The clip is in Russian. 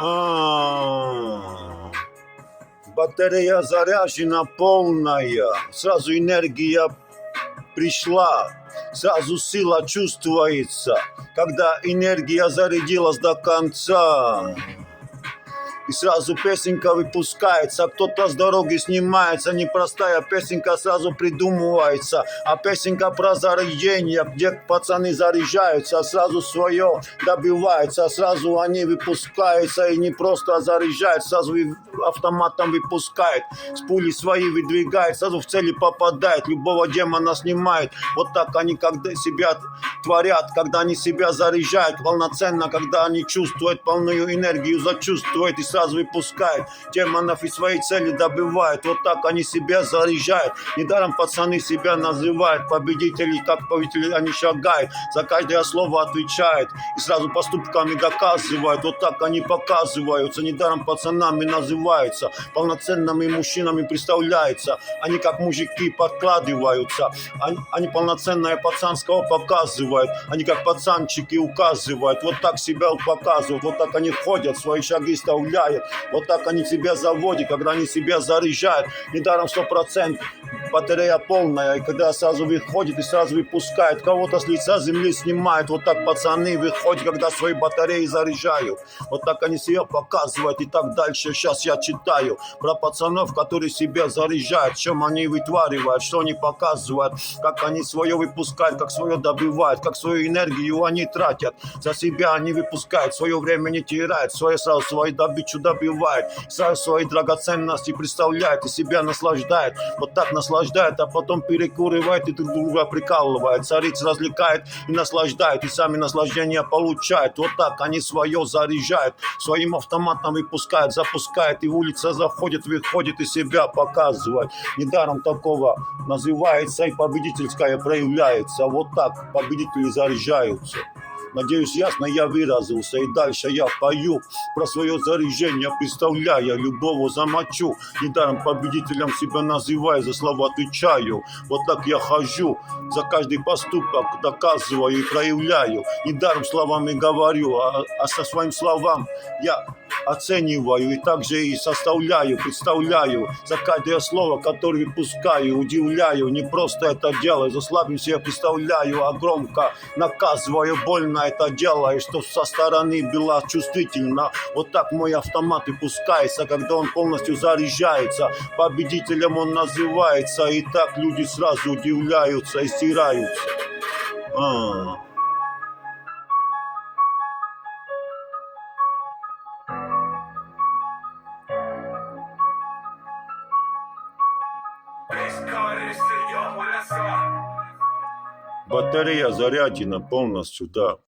А, батарея заряжена полная, сразу энергия пришла, сразу сила чувствуется, когда энергия зарядилась до конца. И сразу песенка выпускается, кто-то с дороги снимается, непростая песенка сразу придумывается, а песенка про заряжение, где пацаны заряжаются, сразу свое добиваются, сразу они выпускаются и не просто заряжают, сразу автоматом выпускают, с пули свои выдвигают, сразу в цели попадает, любого демона снимает. Вот так они когда себя творят, когда они себя заряжают полноценно, когда они чувствуют полную энергию, зачувствуют и сразу выпускают. Демонов и своей цели добивают. Вот так они себя заряжают. Недаром пацаны себя называют. Победители, как победители они шагают. За каждое слово отвечают. И сразу поступками доказывают. Вот так они показываются. Недаром пацанами называются. Полноценными мужчинами представляются. Они как мужики подкладываются. Они, они полноценное пацанского показывают. Они как пацанчики указывают. Вот так себя показывают. Вот так они ходят, свои шаги вставляют. Вот так они себя заводят, когда они себя заряжают. Недаром 100% батарея полная. И когда сразу выходит и сразу выпускает. Кого-то с лица земли снимает. Вот так пацаны выходят, когда свои батареи заряжают. Вот так они себя показывают. И так дальше сейчас я читаю про пацанов, которые себя заряжают. Чем они вытворивают, что они показывают. Как они свое выпускают, как свое добивают. Как свою энергию они тратят. За себя они выпускают. Свое время не теряют. Свое сразу свою добычу добивают. Сразу свои драгоценности представляют. И себя наслаждают. Вот так наслаждают, а потом перекуривают и друг друга прикалывают. Цариц развлекает и наслаждает. И сами наслаждения получают. Вот так они свое заряжают. Своим автоматом выпускают, запускают. И улица заходит, выходит и себя показывает. Недаром такого называется и победительская проявляется. Вот так победители заряжаются. Надеюсь, ясно я выразился. И дальше я пою про свое заряжение, представляя, любого замочу. Недаром победителем себя называю, за слова отвечаю. Вот так я хожу, за каждый поступок доказываю и проявляю. Недаром словами говорю, а, а со своим словам я оцениваю и также и составляю, представляю за каждое слово, которое выпускаю, удивляю, не просто это делаю, за слабым себя представляю, а громко наказываю, больно это делаю, что со стороны было чувствительно. Вот так мой автомат и пускается, когда он полностью заряжается, победителем он называется, и так люди сразу удивляются и стираются. А. Батарея заряжена полностью, да.